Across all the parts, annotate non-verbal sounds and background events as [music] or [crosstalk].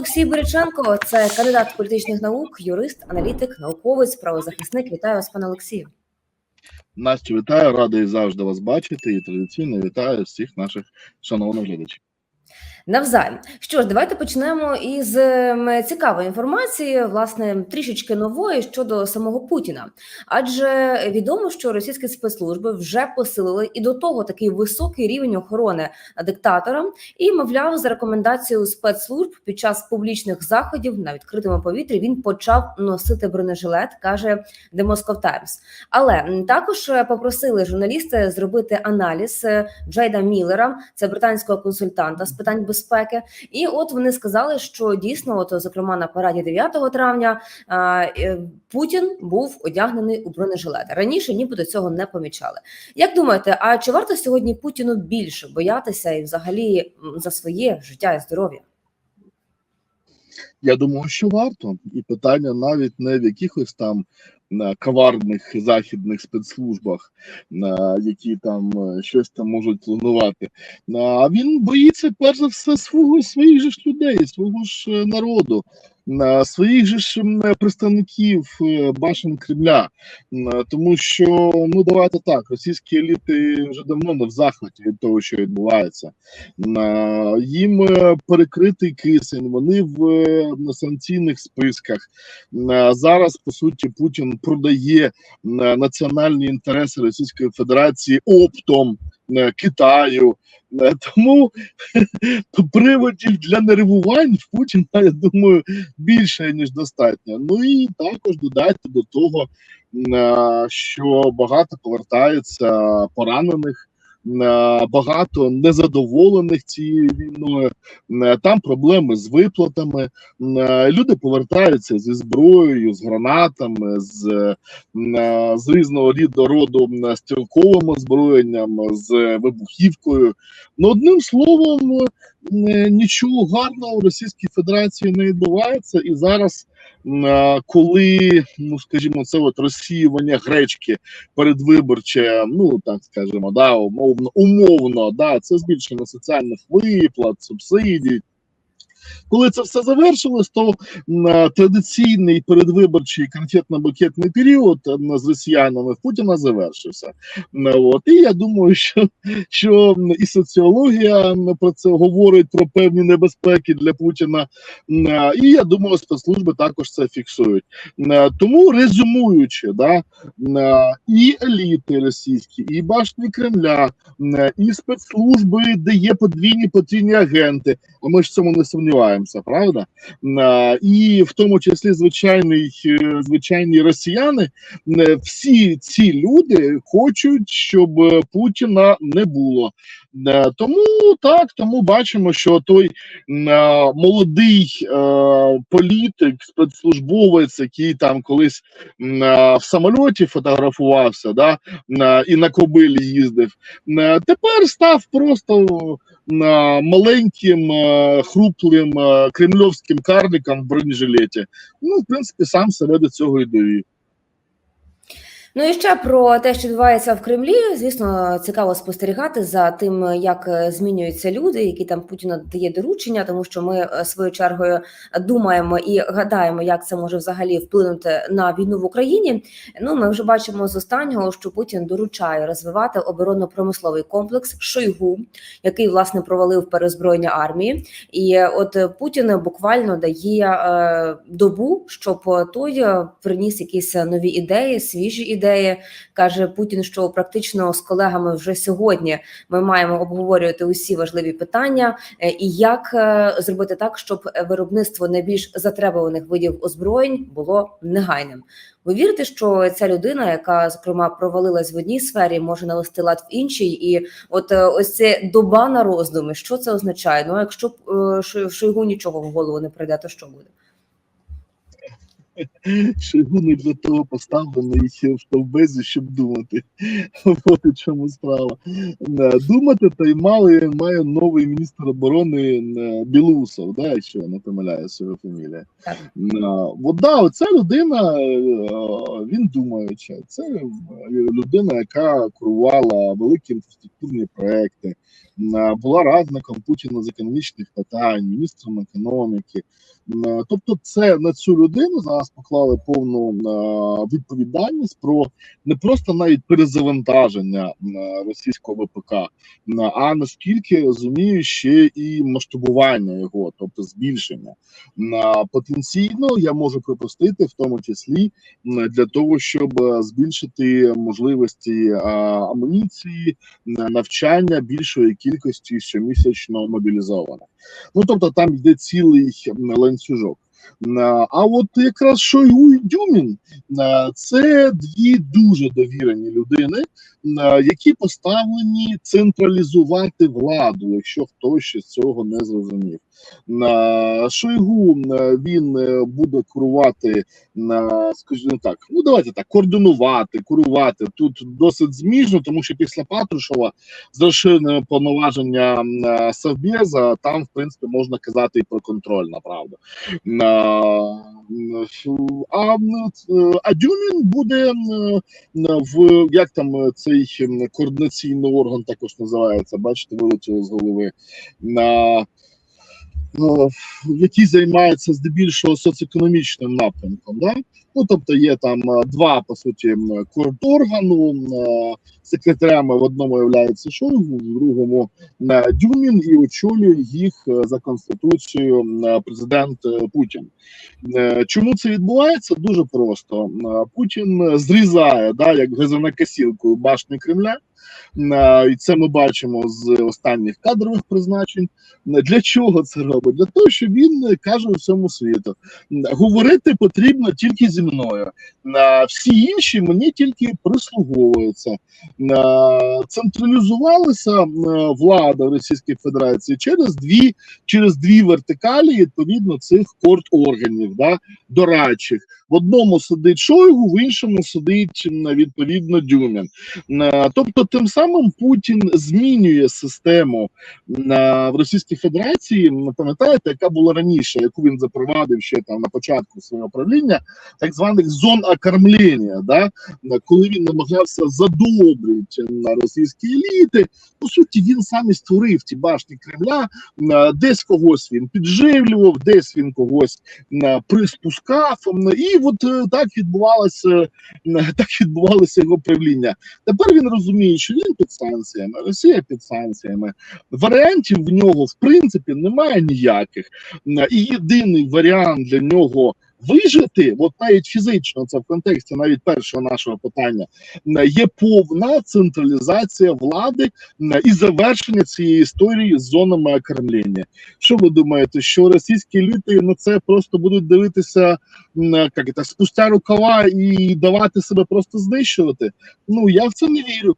Олексій Боряченко, це кандидат політичних наук, юрист, аналітик, науковець, правозахисник. Вітаю вас, пане Олексію. Настю, вітаю, радий завжди вас бачити і традиційно вітаю всіх наших шановних глядачів. Навзаєм. Що ж, давайте почнемо із ем, цікавої інформації, власне, трішечки нової щодо самого Путіна. Адже відомо, що російські спецслужби вже посилили і до того такий високий рівень охорони диктаторам, і мовляв, за рекомендацією спецслужб під час публічних заходів на відкритому повітрі він почав носити бронежилет, каже The Moscow Times. Але також е, попросили журналісти зробити аналіз е, Джейда Міллера, це британського консультанта з питань безпеки. І от вони сказали, що дійсно, от зокрема на параді 9 травня, Путін був одягнений у бронежилет. Раніше нібито цього не помічали. Як думаєте, а чи варто сьогодні Путіну більше боятися і взагалі за своє життя і здоров'я? Я думаю, що варто, і питання навіть не в якихось там коварних західних спецслужбах, які там е, щось там можуть планувати. А він боїться перш за все свого своїх же ж людей, свого ж е, народу, своїх же ж представників е, башен Кремля. Тому що ну давайте так, російські еліти вже давно не в захваті від того, що відбувається. Е, Їм е, перекритий кисень, вони в санкційних списках. Зараз по суті Путін продає національні інтереси Російської Федерації оптом Китаю. Е, Тому [laughs] приводів для нервувань Путіна, я думаю, більше ніж достатньо. Ну і також додайте до того, е, що багато повертається поранених. Е, Багато незадоволених цією війною, Е, там проблеми з виплатами. Е, Люди повертаються зі зброєю, з гранатами, з, з різного роду стрілковим озброєнням, з вибухівкою. Ну, одним словом, нічого гарного в Російській Федерації не відбувається, і зараз. Коли, ну скажімо, це от розсіювання гречки передвиборче, ну так скажімо, да, умовно, умовно, да, це збільшення соціальних виплат, субсидій. Коли це все завершилось, то е, традиційний передвиборчий конфетно-букетний період з росіянами Путіна завершився. От і я думаю, що, що і соціологія про це говорить про певні небезпеки для Путіна. Е, І я думаю, спецслужби також це фіксують. Е, Тому резюмуючи, да, і еліти російські, і башні Кремля, і спецслужби, де є подвійні потрійні агенти. А ми ж цьому не сумніваємося, правда? Е, І в тому числі звичайний, е, звичайні росіяни, е, всі ці люди хочуть, щоб Путіна не було. Е, Тому так, тому бачимо, що той молодий політик, спецслужбовець, який там колись в самольоті фотографувався, да, і на кобилі їздив, тепер став просто маленьким, е, хруплим е, кремльовським карликом в бронежилеті. Ну, в принципі, сам себе до цього і довів. Ну і ще про те, що відбувається в Кремлі. Звісно, цікаво спостерігати за тим, як е, змінюються люди, які там Путіна дає доручення, тому що ми е, своєю чергою думаємо і гадаємо, як це може взагалі вплинути на війну в Україні. Ну, ми вже бачимо з останнього, що Путін доручає розвивати оборонно-промисловий комплекс Шойгу, який власне провалив перезброєння армії. І е, от Путін буквально дає добу, щоб той приніс якісь нові ідеї, свіжі ідеї. Каже Путін, що практично з колегами вже сьогодні ми маємо обговорювати усі важливі питання, е, і як е, зробити так, щоб виробництво найбільш затребуваних видів озброєнь було негайним. Ви вірите, що ця людина, яка зокрема провалилась в одній сфері, може навести лад в іншій, і от е, ось це доба на роздуми, що це означає? Ну, якщо Шойгу нічого в голову не прийде, то що буде? Шойгу не для того поставлений в Стовбезі, щоб думати. От у чому справа. Е, Думати та й мали має новий міністр оборони е, Білусов, да, якщо я не помиляюся його фамілія. Так. Е, От да, оця людина, він думаюча. Це людина, яка курувала великі інфраструктурні проекти, була радником Путіна з економічних питань, міністром економіки. Е, Тобто, це на цю людину зараз поклали повну е, відповідальність про не просто навіть перезавантаження е, російського ВПК, а наскільки розумію, ще і масштабування його, тобто збільшення. Потенційно я можу припустити, в тому числі для того, щоб збільшити можливості амуніції, навчання більшої кількості щомісячно мобілізованих. Ну тобто там йде цілий ланцюжок. М, А от якраз Шойгу і Дюмін е, це дві дуже довірені людини, які поставлені централізувати владу, якщо хтось ще цього не зрозумів. Шойгу е, він е, буде керувати на скажімо так, ну давайте так, координувати, курувати. Тут досить зміжно, тому що після Патрушева з розширеними повноваженням е, Совбеза там, в принципі, можна казати і про контроль, направду. А, е, а Дюмін буде е, в як там е, цей координаційний орган також називається, бачите, вилетіло з голови. На ну, який займається здебільшого соціоекономічним напрямком. Да? Ну, тобто є там е, два, по суті, кордоргану, е, секретарями в одному являється Шойгу, в другому е, Дюмін, і очолює їх е, за конституцією е, президент е, Путін. Е, Чому це відбувається? Дуже просто. Е, Путін зрізає, да, як газонокосілкою башні Кремля. І це ми бачимо з останніх кадрових призначень. Для чого це робить? Для того, що він каже всьому світу: говорити потрібно тільки зі мною. Всі інші мені тільки прислуговуються. Централізувалася влада Російської Федерації через дві через дві вертикалі, відповідно, цих корт органів, да, дорадчих. В одному сидить Шойгу, в іншому сидить відповідно Дюмін. Е, Тобто, тим самим Путін змінює систему в Російській Федерації. Пам'ятаєте, яка була раніше, яку він запровадив ще там на початку свого правління, так званих зон окормлення, да? е, коли він намагався задобрити на російські еліти. По суті, він сам і створив ті башні Кремля. Е, Десь когось він підживлював, десь він когось е, приспускав. І от е, так відбувалося, е, [laughs] так відбувалося його правління. Тепер він розуміє, що він під санкціями, Росія під санкціями. Варіантів в нього в принципі немає ніяких. І єдиний варіант для нього вижити, от навіть фізично, це в контексті навіть першого нашого питання, є повна централізація влади і завершення цієї історії з зонами окормлення. Що ви думаєте, що російські еліти на це просто будуть дивитися як це, спустя рукава і давати себе просто знищувати? Ну я в це не вірю.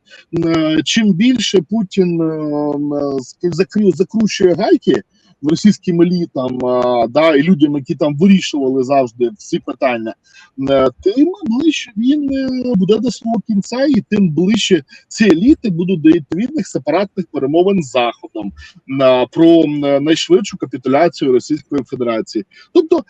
Чим більше Путін е, закручує гайки російським елітам, да, і людям, які там вирішували завжди всі питання, е, тим ближче він е, буде до свого кінця, і тим ближче ці еліти будуть до відповідних сепаратних перемовин з Заходом про найшвидшу капітуляцію Російської Федерації. Тобто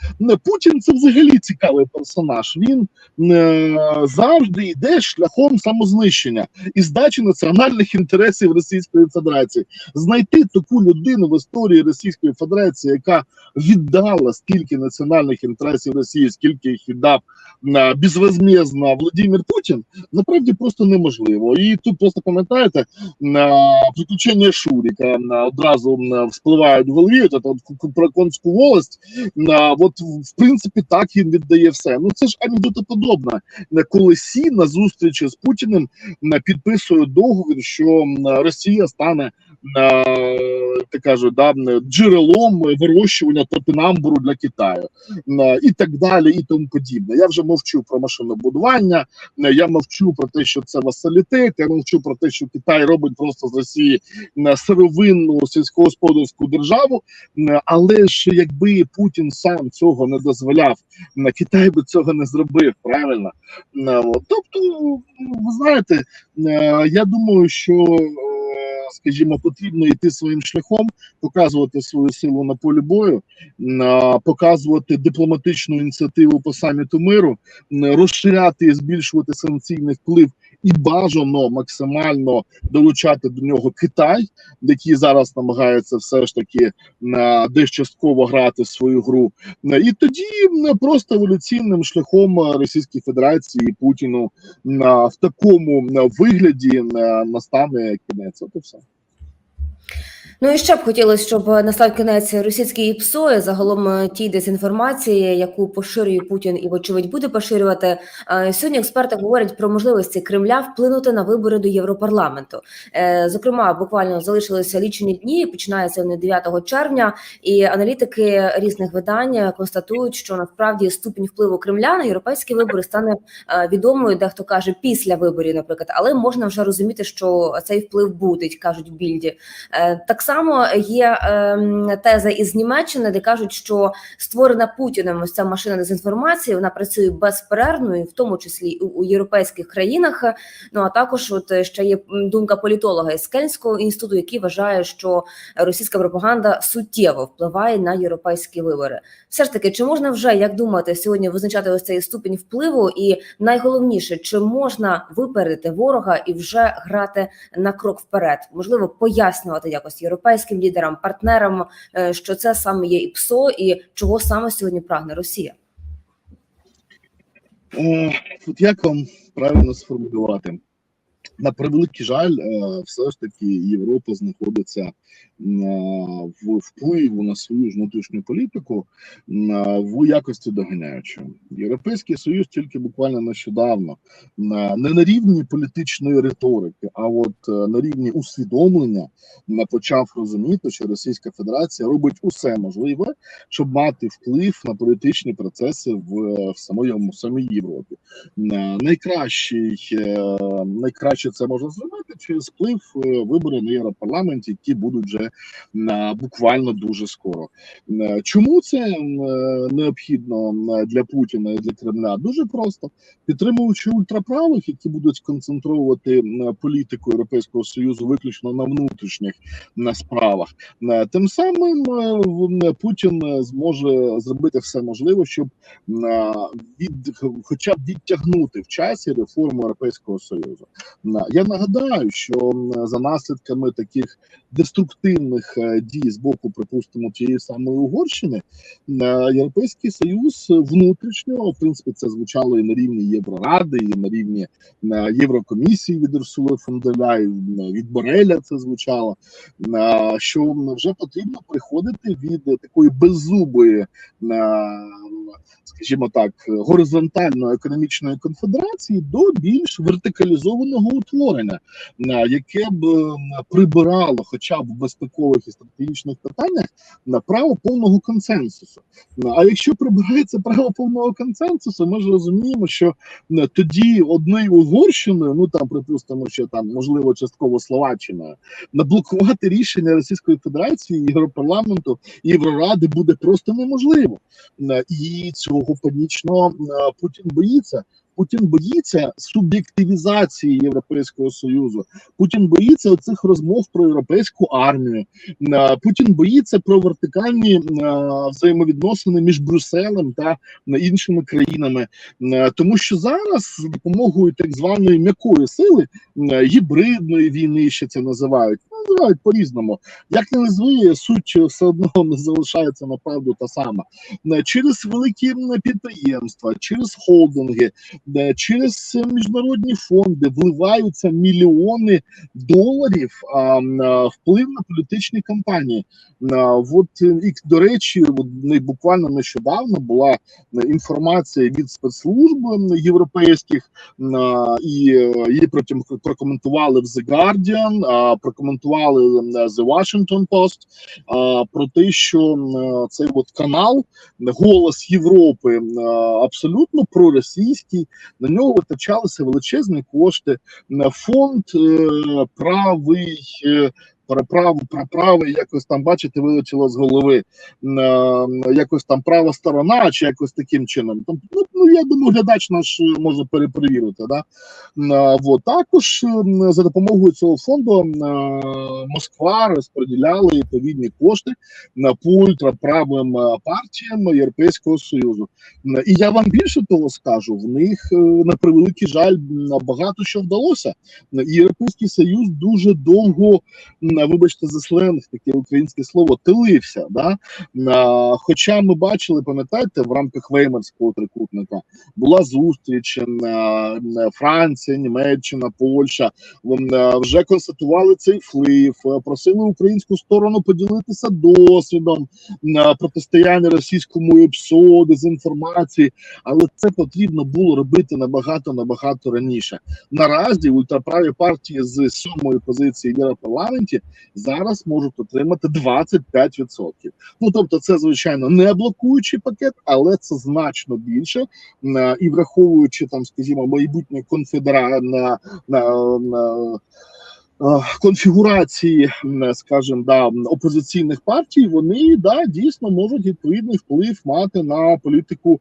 Путін це взагалі цікавий персонаж. Він е, завжди йде шляхом самознищення і здачі національних інтересів Російської Федерації. Знайти таку людину в історії Російської Федерації, яка віддала стільки національних інтересів Росії, скільки їх віддав на безвозмездно Владимир Путін, насправді просто неможливо. І тут просто пам'ятаєте приключення Шуріка одразу вспливають в голові. Про конську волость. От в принципі так він віддає все. Ну це ж анекдотоподобно. Коли Сі на зустрічі з Путіним підписує договір, що Росія стане так кажуть, да, джерелом вирощування топінамбуру для Китаю і так далі, і тому подібне. Я вже мовчу про машинобудування, я мовчу про те, що це васалітет, я мовчу про те, що Китай робить просто з Росії сировинну сільськогосподарську державу. Але ж якби Путін сам цього не дозволяв, Китай би цього не зробив, правильно? Тобто, ви знаєте, я думаю, що. Скажімо, потрібно йти своїм шляхом, показувати свою силу на полі бою, показувати дипломатичну ініціативу по саміту миру, розширяти і збільшувати санкційний вплив і бажано максимально долучати до нього Китай, який зараз намагається все ж таки м, десь частково грати свою гру. І тоді просто еволюційним шляхом Російської Федерації і Путіну в такому вигляді настане кінець. От і все. Ну і ще б хотілося, щоб настав кінець російській ПСО, загалом е, тій дезінформації, яку поширює Путін і, вочевидь, буде поширювати. Е, Сьогодні експерти говорять про можливості Кремля вплинути на вибори до Європарламенту. Е, Зокрема, буквально залишилися лічені дні. Починається вони 9 червня, і аналітики різних видань констатують, що насправді ступінь впливу Кремля на європейські вибори стане відомою. Дехто каже після виборів, наприклад, але можна вже розуміти, що цей вплив буде, кажуть в більді. Так само є ем, теза із Німеччини, де кажуть, що створена Путіним ось ця машина дезінформації, вона працює безперервно, і в тому числі і у, європейських країнах. Ну а також, от ще є думка політолога із Кельнського інституту, який вважає, що російська пропаганда суттєво впливає на європейські вибори. Все ж таки, чи можна вже як думати сьогодні визначати ось цей ступінь впливу? І найголовніше, чи можна випередити ворога і вже грати на крок вперед, можливо, пояснювати якось європейським лідерам, партнерам, е, що це саме є і ПСО, і чого саме сьогодні прагне Росія. Е, От як вам правильно сформулювати? На превеликий жаль, е, все ж таки Європа знаходиться е, в впливу на свою ж внутрішню політику е, в якості доганяючого. Європейський союз тільки буквально нещодавно не на рівні політичної риторики, а от на рівні усвідомлення почав розуміти, що Російська Федерація робить усе можливе, щоб мати вплив на політичні процеси в, в самому самій Європі. Найкращий найкраще це можна зробити через вплив е, вибори на Європарламенті, які будуть вже е, буквально дуже скоро. Е, Чому це необхідно для Путіна і для Кремля? Дуже просто підтримуючи ультраправих, які будуть концентрувати політику Європейського союзу виключно на внутрішніх справах. Тим самим Путін зможе зробити все можливе, щоб від хоча б відтягнути в часі реформу Європейського союзу. Я нагадаю, що за наслідками таких деструктивних е, дій з боку, припустимо, тієї самої Угорщини, е, Європейський Союз внутрішньо, в принципі, це звучало і на рівні Євроради, і на рівні е, Єврокомісії від Урсули фон дер Ляєн, е, від Бореля це звучало. Що вже потрібно приходити від такої беззубої, скажімо так, горизонтальної економічної конфедерації до більш вертикалізованого утворення, яке б прибирало, хоча б в безпекових і стратегічних питаннях, на право повного консенсусу. А якщо прибирається право повного консенсусу, ми ж розуміємо, що тоді одною Угорщиною, ну там припустимо, що там можливо частково Словаччиною, наблокувати рішення Російської Федерації, Європарламенту, Євроради буде просто неможливо. Е, Цього панічно е, Путін боїться. Путін боїться суб'єктивізації Європейського союзу. Путін боїться оцих розмов про європейську армію. Е, Путін боїться про вертикальні е, взаємовідносини між Брюсселем та іншими країнами, тому що зараз з допомогою так званої м'якої сили гібридної війни, ще це називають. Називають по-різному. Як не назви, суть все одно [laughs] не залишається направду та сама. Е, Через великі підприємства, через холдинги, е, через е, міжнародні фонди вливаються мільйони доларів а, вплив на політичні кампанії. От е, і до речі, от, буквально нещодавно була е, інформація від спецслужб європейських, і е, її потім прокоментували в The Guardian, прокоментували цитували е, The Washington Post про те, що е, цей от канал Голос Європи е, абсолютно проросійський. На нього витрачалися величезні кошти. Фонд е, правий. Про право якось там бачите, вилетіло з голови е, якось там права сторона, чи якось таким чином. Там ну, ну я думаю, глядач наш е, може перепровірити. Да? Вот також е, за допомогою цього фонду Москва розподіляла відповідні кошти на ультраправим партіям Європейського союзу. І я вам більше того скажу: в них на превеликий жаль багато що вдалося. Європейський Союз дуже довго, вибачте за сленг, таке українське слово, тилився. Да? Е, Хоча ми бачили, пам'ятаєте, в рамках Веймарського трикутника була зустріч е, е, Франція, Німеччина, Польща е, вже констатували цей вплив, е, просили українську сторону поділитися досвідом е, протистояння російському ПСО, дезінформації, але це потрібно було робити набагато набагато раніше. Наразі ультраправі партії з сьомої позиції в Європарламенті зараз можуть отримати 25%. Ну тобто, це звичайно не блокуючий пакет, але це значно більше. І враховуючи там, скажімо, майбутнє конфедера на, на, на конфігурації, м, скажімо, да, опозиційних партій, вони да дійсно можуть відповідний вплив мати на політику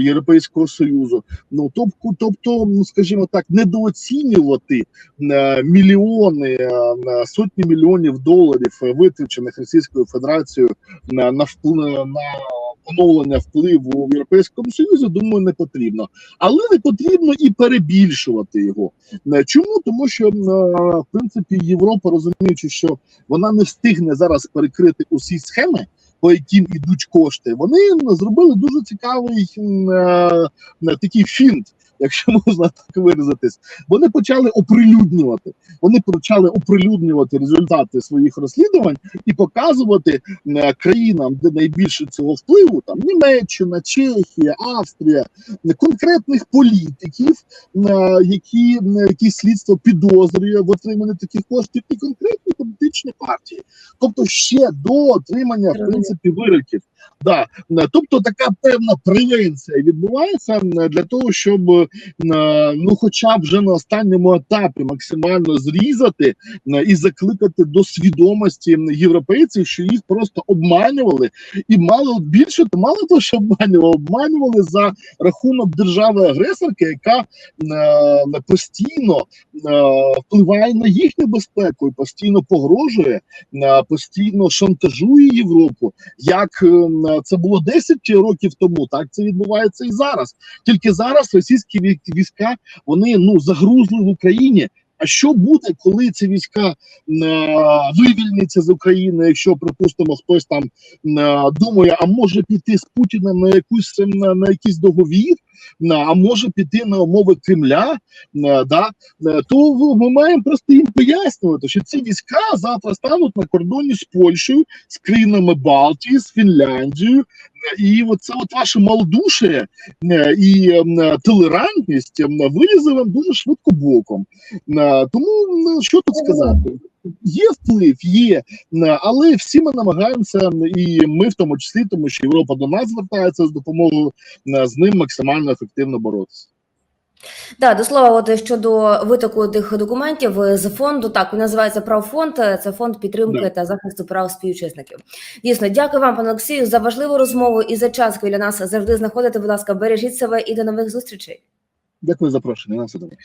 Європейського союзу. Ну тобто, тобто, скажімо так, недооцінювати е, мільйони, е, сотні мільйонів доларів е, витрачених Російською Федерацією на, на вплив на поновлення впливу в Європейському Союзі, думаю, не потрібно. Але не потрібно і перебільшувати його. Е, Чому? Тому що е, в принципі Європа, розуміючи, що вона не встигне зараз перекрити усі схеми. По яким ідуть кошти, вони зробили дуже цікавий е, такий фінт, якщо можна так виразитись. Вони почали оприлюднювати. Вони почали оприлюднювати результати своїх розслідувань і показувати е, країнам, де найбільше цього впливу, там Німеччина, Чехія, Австрія, конкретних політиків, е, які е, які слідство підозрює в отриманні таких коштів, і конкретні політичні партії, тобто ще до отримання в принципі вироків. Да. Тобто така певна превенція відбувається для того, щоб ну, хоча б вже на останньому етапі максимально зрізати е, і закликати до свідомості європейців, що їх просто обманювали, і мало більше, то мало того, що обманювали, обманювали за рахунок держави-агресорки, яка е, постійно е, впливає на їхню безпеку і постійно погрожує, постійно шантажує Європу. Як це було 10 років тому, так це відбувається і зараз. Тільки зараз російські вій- війська вони ну загрузли в Україні. А що буде, коли ці війська е, вивільняться з України, якщо припустимо, хтось там е, думає, а може піти з Путіним на якусь на, на якийсь договір, на, а може піти на умови Кремля, е, да, е, то ми маємо просто їм пояснювати, що ці війська завтра стануть на кордоні з Польщею, з країнами Балтії, з Фінляндією, і це от ваше малодушие е, і е, толерантність е, вилізе вам дуже швидко боком. Тому що тут сказати? Є вплив, є, але всі ми намагаємося, і ми в тому числі, тому що Європа до нас звертається з допомогою з ним максимально ефективно боротися. Да, до слова, от щодо витоку тих документів з фонду, так він називається правфонд. е, Це фонд підтримки Да. та захисту прав співучасників. Дійсно, дякую вам, пане Олексію, за важливу розмову і за час, який для нас завжди знаходите. Будь ласка, бережіть себе і до нових зустрічей. Дякую за запрошення. На все добре.